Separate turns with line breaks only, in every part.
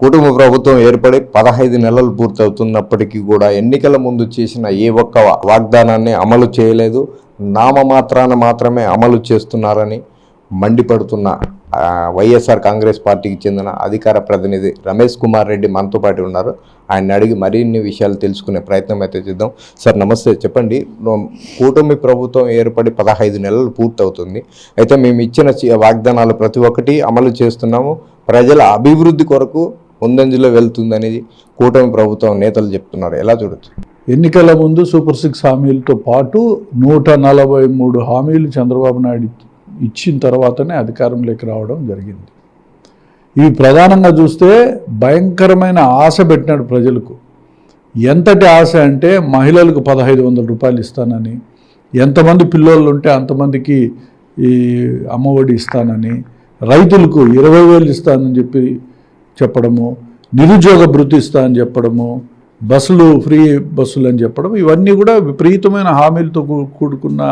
కుటుంబ ప్రభుత్వం ఏర్పడి పదహైదు నెలలు పూర్తవుతున్నప్పటికీ కూడా ఎన్నికల ముందు చేసిన ఏ ఒక్క వాగ్దానాన్ని అమలు చేయలేదు. నామమాత్రాన మాత్రమే అమలు చేస్తున్నారని మండిపడుతున్న వైఎస్ఆర్ కాంగ్రెస్ పార్టీకి చెందిన అధికార ప్రతినిధి రమేష్ కుమార్ రెడ్డి మనతో పాటు ఉన్నారు. ఆయన అడిగి మరిన్ని విషయాలు తెలుసుకునే ప్రయత్నం అయితే చేద్దాం. సార్ నమస్తే. చెప్పండి కూటమి ప్రభుత్వం ఏర్పడి పదహైదు నెలలు పూర్తవుతుంది. అయితే మేము ఇచ్చిన వాగ్దానాలు ప్రతి ఒక్కటి అమలు చేస్తున్నాము. ప్రజల అభివృద్ధి కొరకు ముందంజలో వెళ్తుందనేది కూటమి ప్రభుత్వం నేతలు చెప్తున్నారు. ఎలా చూడొచ్చు?
ఎన్నికల ముందు సూపర్ సిక్స్ హామీలతో పాటు నూట నలభై మూడు హామీలు చంద్రబాబు నాయుడు ఇచ్చిన తర్వాతనే అధికారంలోకి రావడం జరిగింది. ఇవి ప్రధానంగా చూస్తే భయంకరమైన ఆశ పెట్టినాడు ప్రజలకు. ఎంతటి ఆశ అంటే మహిళలకు పదహైదు వందల రూపాయలు ఇస్తానని ఎంతమంది పిల్లోళ్ళు ఉంటే అంతమందికి ఈ అమ్మఒడి ఇస్తానని రైతులకు ఇరవై వేలు ఇస్తానని చెప్పి చెప్పడము నిరుద్యోగ బృతిస్తా అని చెప్పడము బస్సులు ఫ్రీ బస్సులు అని చెప్పడం ఇవన్నీ కూడా విపరీతమైన హామీలతో కూడుకున్న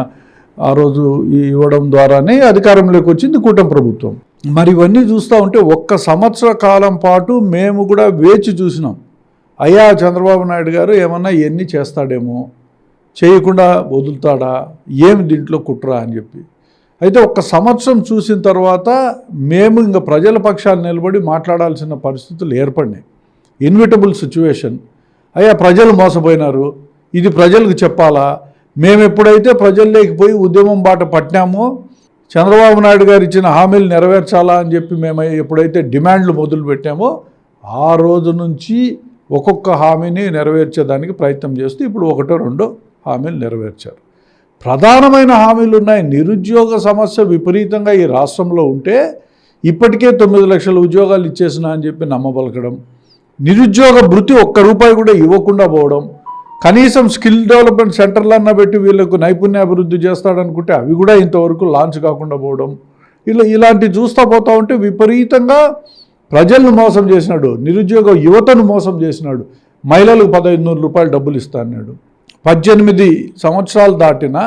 ఆ రోజు ఇవ్వడం ద్వారానే అధికారంలోకి వచ్చింది కూటమి ప్రభుత్వం. మరి ఇవన్నీ చూస్తూ ఉంటే ఒక్క సంవత్సర కాలం పాటు మేము కూడా వేచి చూసినాం. అయ్యా చంద్రబాబు నాయుడు గారు ఏమన్నా ఇవన్నీ చేస్తాడేమో చేయకుండా వదులుతాడా ఏమి దీంట్లో కుట్రా అని చెప్పి. అయితే ఒక్క సంవత్సరం చూసిన తర్వాత మేము ఇంకా ప్రజల పక్షాలు నిలబడి మాట్లాడాల్సిన పరిస్థితులు ఏర్పడినాయి. ఇన్విటబుల్ సిచ్యువేషన్ అయ్యా ప్రజలు మోసపోయినారు. ఇది ప్రజలకు చెప్పాలా? మేము ఎప్పుడైతే ప్రజల్లోకి పోయి ఉద్యమం బాట పట్టినామో చంద్రబాబు నాయుడు గారు ఇచ్చిన హామీలు నెరవేర్చాలా అని చెప్పి మేము ఎప్పుడైతే డిమాండ్లు మొదలు పెట్టామో ఆ రోజు నుంచి ఒక్కొక్క హామీని నెరవేర్చేదానికి ప్రయత్నం చేస్తూ ఇప్పుడు ఒకటో రెండో హామీలు నెరవేర్చారు. ప్రధానమైన హామీలు ఉన్నాయి నిరుద్యోగ సమస్య విపరీతంగా ఈ రాష్ట్రంలో ఉంటే ఇప్పటికే తొమ్మిది లక్షల ఉద్యోగాలు ఇచ్చేసిన అని చెప్పి నమ్మబలకడం నిరుద్యోగ భృతి ఒక్క రూపాయి కూడా ఇవ్వకుండా పోవడం కనీసం స్కిల్ డెవలప్మెంట్ సెంటర్లన్న పెట్టి వీళ్ళకు నైపుణ్యాభివృద్ధి చేస్తాడనుకుంటే అవి కూడా ఇంతవరకు లాంచ్ కాకుండా పోవడం. ఇలా ఇలాంటి చూస్తూ పోతా ఉంటే విపరీతంగా ప్రజలను మోసం చేసినాడు నిరుద్యోగ యువతను మోసం చేసినాడు మహిళలకు పదహైదు నూరు రూపాయలు డబ్బులు ఇస్తా అన్నాడు. పద్దెనిమిది సంవత్సరాలు దాటిన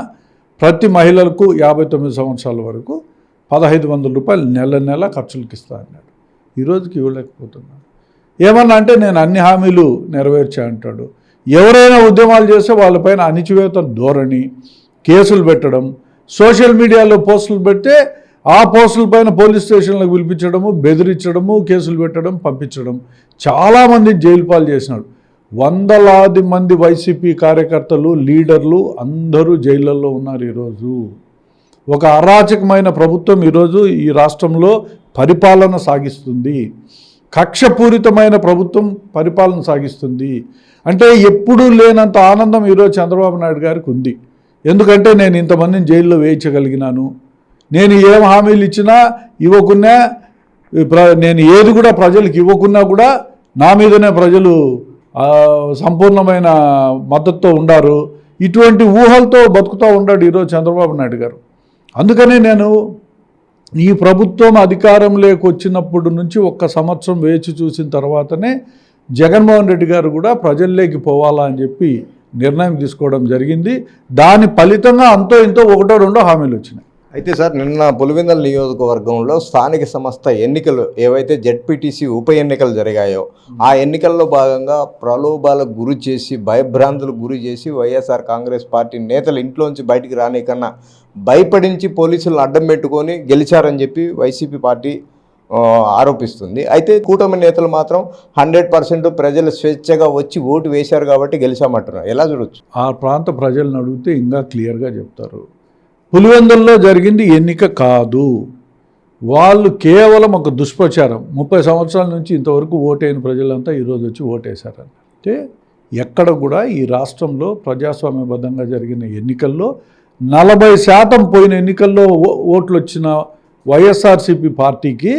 ప్రతి మహిళలకు యాభై తొమ్మిది సంవత్సరాల వరకు పదహైదు వందల రూపాయలు నెల నెల ఖర్చులకు ఇస్తా అన్నాడు. ఈరోజుకి ఇవ్వలేకపోతున్నాడు. ఏమన్నా అంటే నేను అన్ని హామీలు నెరవేర్చా అంటాడు. ఎవరైనా ఉద్యమాలు చేస్తే వాళ్ళపైన అణిచివేత ధోరణి కేసులు పెట్టడం సోషల్ మీడియాలో పోస్టులు పెడితే ఆ పోస్టుల పైన పోలీస్ స్టేషన్లకు పిలిపించడము బెదిరించడము కేసులు పెట్టడం పంపించడం. చాలామంది జైలు పాలు చేసినాడు. వందలాది మంది వైసీపీ కార్యకర్తలు లీడర్లు అందరూ జైళ్ళల్లో ఉన్నారు ఈరోజు. ఒక అరాచకమైన ప్రభుత్వం ఈరోజు ఈ రాష్ట్రంలో పరిపాలన సాగిస్తుంది. కక్షపూరితమైన ప్రభుత్వం పరిపాలన సాగిస్తుంది. అంటే ఎప్పుడూ లేనంత ఆనందం ఈరోజు చంద్రబాబు నాయుడు గారికి ఉంది. ఎందుకంటే నేను ఇంతమందిని జైల్లో వేయించగలిగినాను. నేను ఏం హామీలు ఇచ్చినా ఇవ్వకున్నా ప్ర- నేను ఏది కూడా ప్రజలకు ఇవ్వకున్నా కూడా నా మీదనే ప్రజలు సంపూర్ణమైన మద్దతుతో ఉండారు. ఇటువంటి ఊహలతో బతుకుతూ ఉన్నాడు ఈరోజు చంద్రబాబు నాయుడు గారు. అందుకనే నేను ఈ ప్రభుత్వం అధికారంలోకి వచ్చినప్పటి నుంచి ఒక్క సంవత్సరం వేచి చూసిన తర్వాతనే జగన్మోహన్ రెడ్డి గారు కూడా ప్రజల్లోకి పోవాలా అని చెప్పి నిర్ణయం తీసుకోవడం జరిగింది. దాని ఫలితంగా అంతో ఇంతో ఒకటో రెండో హామీలు వచ్చినాయి.
అయితే సార్ నిన్న పులివెందల నియోజకవర్గంలో స్థానిక సంస్థ ఎన్నికలు ఏవైతే జెడ్పీటీసీ ఉప ఎన్నికలు జరిగాయో ఆ ఎన్నికల్లో భాగంగా ప్రలోభాలకు గురి చేసి భయభ్రాంతులకు గురి చేసి వైఎస్ఆర్ కాంగ్రెస్ పార్టీ నేతలు ఇంట్లోంచి బయటికి రానికన్నా భయపడించి పోలీసులను అడ్డం పెట్టుకొని గెలిచారని చెప్పి వైసీపీ పార్టీ ఆరోపిస్తుంది. అయితే కూటమి నేతలు మాత్రం హండ్రెడ్ పర్సెంట్ ప్రజలు స్వేచ్ఛగా వచ్చి ఓటు వేశారు కాబట్టి గెలిచామంటున్నారు. ఎలా చూడొచ్చు?
ఆ ప్రాంత ప్రజలను అడిగితే ఇంకా క్లియర్గా చెప్తారు. పులివెందుల్లో జరిగింది ఎన్నిక కాదు. వాళ్ళు కేవలం ఒక దుష్ప్రచారం. ముప్పై సంవత్సరాల నుంచి ఇంతవరకు ఓటైన ప్రజలంతా ఈరోజు వచ్చి ఓటేశారని అంటే ఎక్కడ కూడా ఈ రాష్ట్రంలో ప్రజాస్వామ్యబద్ధంగా జరిగిన ఎన్నికల్లో నలభై శాతం పోయిన ఎన్నికల్లో ఓ- ఓట్లు వచ్చిన వైఎస్ఆర్సీపీ పార్టీకి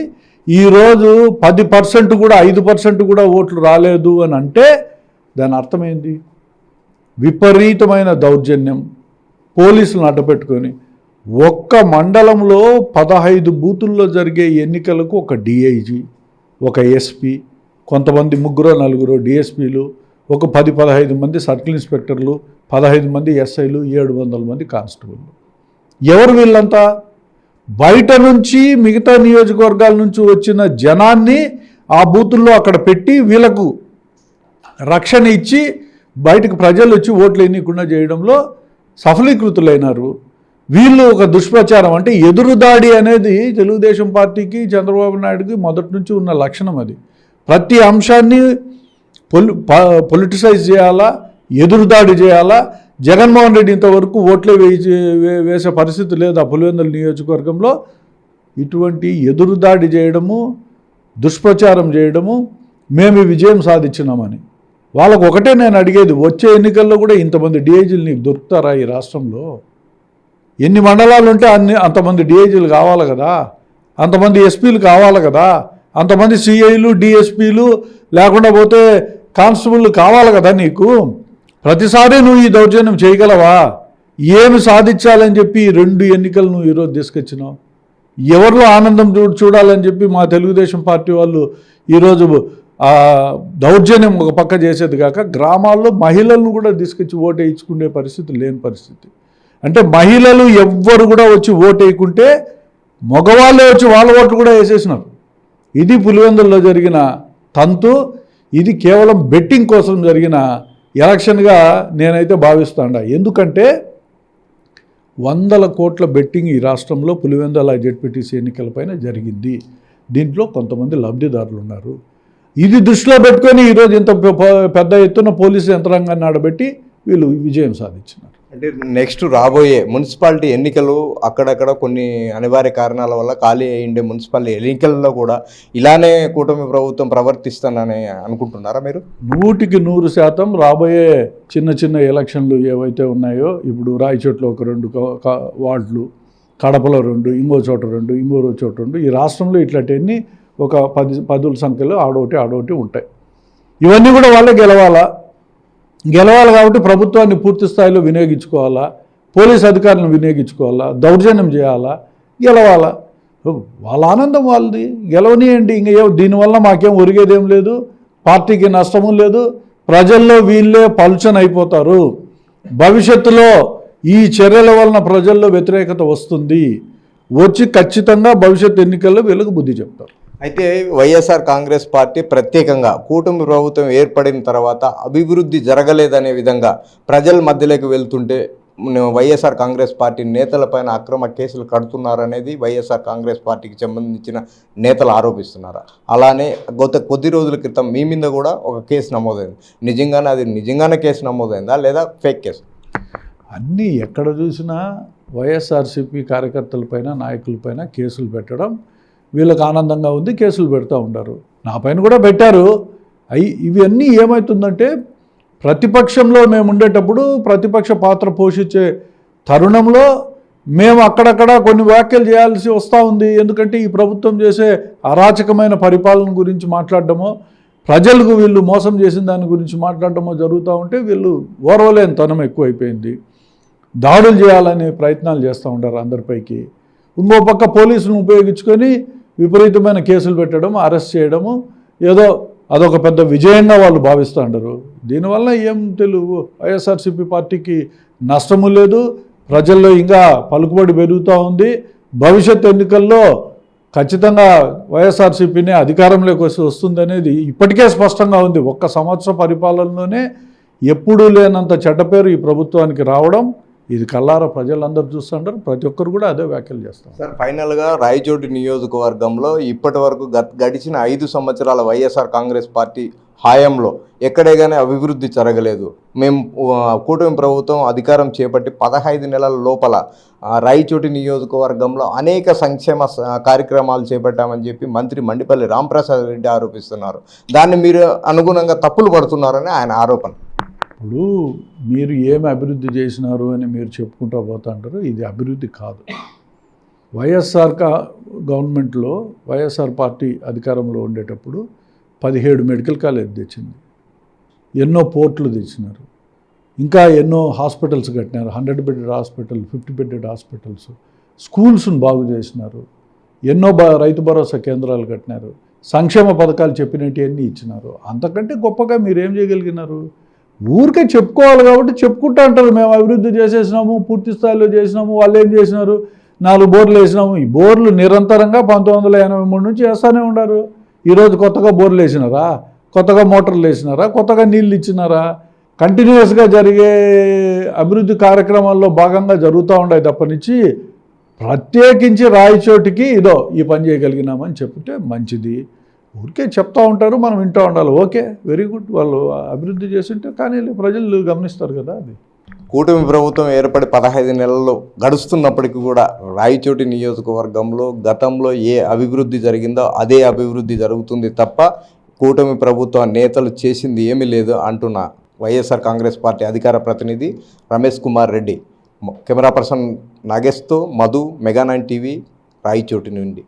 ఈరోజు పది పర్సెంట్ కూడా ఐదు పర్సెంట్ కూడా ఓట్లు రాలేదు అని అంటే దాని అర్థమైంది విపరీతమైన దౌర్జన్యం. పోలీసులను అడ్డపెట్టుకొని ఒక్క మండలంలో పదహైదు బూతుల్లో జరిగే ఎన్నికలకు ఒక డిఐజీ ఒక ఎస్పీ కొంతమంది ముగ్గురు నలుగురు డిఎస్పీలు ఒక పది పదహైదు మంది సర్కిల్ ఇన్స్పెక్టర్లు పదహైదు మంది ఎస్ఐలు ఏడు వందల మంది కానిస్టేబుల్లు. ఎవరు వీళ్ళంతా? బయట నుంచి మిగతా నియోజకవర్గాల నుంచి వచ్చిన జనాన్ని ఆ బూతుల్లో అక్కడ పెట్టి వీళ్ళకు రక్షణ ఇచ్చి బయటకు ప్రజలు వచ్చి ఓట్లు ఎన్నికుండా చేయడంలో సఫలీకృతులైనారు. వీళ్ళు ఒక దుష్ప్రచారం. అంటే ఎదురుదాడి అనేది తెలుగుదేశం పార్టీకి చంద్రబాబు నాయుడుకి మొదటి నుంచి ఉన్న లక్షణం అది. ప్రతి అంశాన్ని పొలి పొలిటిసైజ్ చేయాలా? ఎదురుదాడి చేయాలా? జగన్మోహన్ రెడ్డి ఇంతవరకు ఓట్లే వేయి వే- వేసే పరిస్థితి లేదు ఆ పులివెందుల నియోజకవర్గంలో. ఇటువంటి ఎదురుదాడి చేయడము దుష్ప్రచారం చేయడము మేము విజయం సాధించినామని. వాళ్ళకు ఒకటే నేను అడిగేది వచ్చే ఎన్నికల్లో కూడా ఇంతమంది డిఐజీలు నీకు దొరుకుతారా ఈ రాష్ట్రంలో? ఎన్ని మండలాలు ఉంటే అన్ని అంతమంది డిఐజీలు కావాలి కదా? అంతమంది ఎస్పీలు కావాలి కదా? అంతమంది సిఐలు డిఎస్పీలు లేకుండా పోతే కానిస్టేబుల్ కావాలి కదా నీకు? ప్రతిసారి నువ్వు ఈ దౌర్జన్యం చేయగలవా? ఏమి సాధించాలని చెప్పి రెండు ఎన్నికలు నువ్వు ఈరోజు తీసుకొచ్చినావు? ఎవరిలో ఆనందం చూ చూడాలని చెప్పి మా తెలుగుదేశం పార్టీ వాళ్ళు ఈరోజు దౌర్జన్యం ఒక పక్క చేసేది కాక గ్రామాల్లో మహిళలను కూడా తీసుకొచ్చి ఓటు వేయించుకునే పరిస్థితి లేని పరిస్థితి. అంటే మహిళలు ఎవ్వరు కూడా వచ్చి ఓటు వేయకుంటే మగవాళ్ళే వచ్చి వాళ్ళ ఓట్లు కూడా వేసేసినారు. ఇది పులివెందుల్లో జరిగిన తంతు ఇది కేవలం బెట్టింగ్ కోసం జరిగిన ఎలక్షన్గా నేనైతే భావిస్తాండా. ఎందుకంటే వందల కోట్ల బెట్టింగ్ ఈ రాష్ట్రంలో పులివెందుల జెడ్పీటీసీ ఎన్నికలపైన జరిగింది. దీంట్లో కొంతమంది లబ్ధిదారులు ఉన్నారు. ఇది దృష్టిలో పెట్టుకొని ఈరోజు ఇంత పెద్ద ఎత్తున పోలీసు యంత్రాంగాన్ని ఆడబెట్టి వీళ్ళు విజయం సాధించినారు.
అంటే నెక్స్ట్ రాబోయే మున్సిపాలిటీ ఎన్నికలు అక్కడక్కడ కొన్ని అనివార్య కారణాల వల్ల ఖాళీ అయ్యిండే మున్సిపాలిటీ ఎన్నికల్లో కూడా ఇలానే కూటమి ప్రభుత్వం ప్రవర్తిస్తానని అనుకుంటున్నారా మీరు?
నూటికి నూరు శాతం రాబోయే చిన్న చిన్న ఎలక్షన్లు ఏవైతే ఉన్నాయో ఇప్పుడు రాయచోట్లో ఒక రెండు వార్డులు కడపలో రెండు ఇంకో చోట రెండు ఇంకో చోట రెండు ఈ రాష్ట్రంలో ఇట్లాంటివన్నీ ఒక పది పదుల సంఖ్యలో ఆడోటి ఆడోటి ఉంటాయి. ఇవన్నీ కూడా వాళ్ళే గెలవాలా? గెలవాలి కాబట్టి ప్రభుత్వాన్ని పూర్తి స్థాయిలో వినియోగించుకోవాలా? పోలీస్ అధికారులను వినియోగించుకోవాలా? దౌర్జన్యం చేయాలా? గెలవాలా? వాళ్ళ ఆనందం వాళ్ళది. గెలవనియండి. ఇంక ఏ దీనివల్ల మాకేం ఒరిగేదేం లేదు. పార్టీకి నష్టము లేదు. ప్రజల్లో వీళ్ళే పలుచన అయిపోతారు. భవిష్యత్తులో ఈ చర్యల వలన ప్రజల్లో వ్యతిరేకత వస్తుంది. వచ్చి ఖచ్చితంగా భవిష్యత్ ఎన్నికల్లో వీళ్ళకు బుద్ధి చెప్తారు.
అయితే వైఎస్ఆర్ కాంగ్రెస్ పార్టీ ప్రత్యేకంగా కూటమి ప్రభుత్వం ఏర్పడిన తర్వాత అభివృద్ధి జరగలేదనే విధంగా ప్రజల మధ్యలోకి వెళ్తుంటే వైఎస్ఆర్ కాంగ్రెస్ పార్టీ నేతలపైన అక్రమ కేసులు కడుతున్నారనేది వైఎస్ఆర్ కాంగ్రెస్ పార్టీకి సంబంధించిన నేతలు ఆరోపిస్తున్నారు? అలానే గత కొద్ది రోజుల క్రితం మీ మీద కూడా ఒక కేసు నమోదైంది. నిజంగానే అది నిజంగానే కేసు నమోదైందా లేదా ఫేక్ కేసు?
అన్నీ ఎక్కడ చూసినా వైఎస్ఆర్సీపీ కార్యకర్తలపైన నాయకులపైన కేసులు పెట్టడం వీళ్ళకి ఆనందంగా ఉంది కేసులు పెడతా ఉంటారు నా పైన కూడా పెట్టారు. అయి ఇవన్నీ ఏమవుతుందంటే ప్రతిపక్షంలో మేము ఉండేటప్పుడు ప్రతిపక్ష పాత్ర పోషించే తరుణంలో మేము అక్కడక్కడ కొన్ని వ్యాఖ్యలు చేయాల్సి వస్తూ ఉంది. ఎందుకంటే ఈ ప్రభుత్వం చేసే అరాచకమైన పరిపాలన గురించి మాట్లాడడమో ప్రజలకు వీళ్ళు మోసం చేసిన దాని గురించి మాట్లాడడమో జరుగుతూ ఉంటే వీళ్ళు ఓర్వలేని తనం ఎక్కువైపోయింది. దాడులు చేయాలనే ప్రయత్నాలు చేస్తూ ఉంటారు అందరిపైకి. ఇంకో పక్క పోలీసులను ఉపయోగించుకొని విపరీతమైన కేసులు పెట్టడం అరెస్ట్ చేయడము ఏదో అదొక పెద్ద విజయంగా వాళ్ళు భావిస్తూ ఉంటారు దీనివల్ల ఏం తెలుగు వైఎస్ఆర్సీపీ పార్టీకి నష్టము లేదు ప్రజల్లో ఇంకా పలుకుబడి పెరుగుతూ ఉంది. భవిష్యత్ ఎన్నికల్లో ఖచ్చితంగా వైఎస్ఆర్సీపీనే అధికారంలోకి వచ్చి వస్తుందనేది ఇప్పటికే స్పష్టంగా ఉంది. ఒక్క సంవత్సర పరిపాలనలోనే ఎప్పుడూ లేనంత చెడ్డ పేరు ఈ ప్రభుత్వానికి రావడం ఇది కల్లార ప్రజలందరూ చూస్తుంటారు ప్రతి ఒక్కరు కూడా అదే వ్యాఖ్యలు చేస్తారు.
సార్ ఫైనల్గా రాయచోటి నియోజకవర్గంలో ఇప్పటి వరకు గత గడిచిన ఐదు సంవత్సరాల వైఎస్ఆర్ కాంగ్రెస్ పార్టీ హాయంలో ఎక్కడే కానీ అభివృద్ధి జరగలేదు. మేము కూటమి ప్రభుత్వం అధికారం చేపట్టి పదహైదు నెలల లోపల రాయచోటి నియోజకవర్గంలో అనేక సంక్షేమ కార్యక్రమాలు చేపట్టామని చెప్పి మంత్రి మండిపల్లి రాంప్రసాద్ రెడ్డి ఆరోపిస్తున్నారు. దాన్ని మీరు అనుగుణంగా తప్పులు పడుతున్నారని ఆయన ఆరోపణ.
ఇప్పుడు మీరు ఏమి అభివృద్ధి చేసినారు అని మీరు చెప్పుకుంటూ పోతా అంటారు ఇది అభివృద్ధి కాదు. వైఎస్ఆర్ కా గవర్నమెంట్లో వైఎస్ఆర్ పార్టీ అధికారంలో ఉండేటప్పుడు పదిహేడు మెడికల్ కాలేజ్ తెచ్చింది. ఎన్నో పోర్ట్లు తెచ్చినారు. ఇంకా ఎన్నో హాస్పిటల్స్ కట్టినారు. Hundred bedded hospital fifty bedded hospitals స్కూల్స్ను బాగు చేసినారు. ఎన్నో బ రైతు భరోసా కేంద్రాలు కట్టినారు. సంక్షేమ పథకాలు చెప్పినట్టువన్నీ ఇచ్చినారు. అంతకంటే గొప్పగా మీరు ఏం చేయగలిగినారు? ఊరికే చెప్పుకోవాలి కాబట్టి చెప్పుకుంటా అంటారు. మేము అభివృద్ధి చేసేసినాము పూర్తి స్థాయిలో చేసినాము వాళ్ళు ఏం చేసినారు? నాలుగు బోర్లు వేసినాము. ఈ బోర్లు నిరంతరంగా పంతొమ్మిది ఎనభై మూడు నుంచి వేస్తూనే ఉన్నారు. ఈరోజు కొత్తగా బోర్లు వేసినారా? కొత్తగా మోటార్లు వేసినారా? కొత్తగా నీళ్ళు ఇచ్చినారా? కంటిన్యూస్గా జరిగే అభివృద్ధి కార్యక్రమాల్లో భాగంగా జరుగుతూ ఉన్నాయి తప్పనిచ్చి ప్రత్యేకించి రాయచోటికి ఇదో ఈ పని చేయగలిగినామని చెప్తే మంచిది. ఊరికే చెప్తా ఉంటారు మనం వింటూ ఉండాలి. Okay very good. వాళ్ళు అభివృద్ధి చేస్తుంటే కానీ ప్రజలు గమనిస్తారు కదా అది.
కూటమి ప్రభుత్వం ఏర్పడి పదహైదు నెలలు గడుస్తున్నప్పటికీ కూడా రాయచోటి నియోజకవర్గంలో గతంలో ఏ అభివృద్ధి జరిగిందో అదే అభివృద్ధి జరుగుతుంది తప్ప కూటమి ప్రభుత్వ నేతలు చేసింది ఏమీ లేదు అంటున్న వైఎస్ఆర్ కాంగ్రెస్ పార్టీ అధికార ప్రతినిధి Ramesh Kumar Reddy. Camera person నాగేష్తో Madhu mega nine TV Rayachoti నుండి.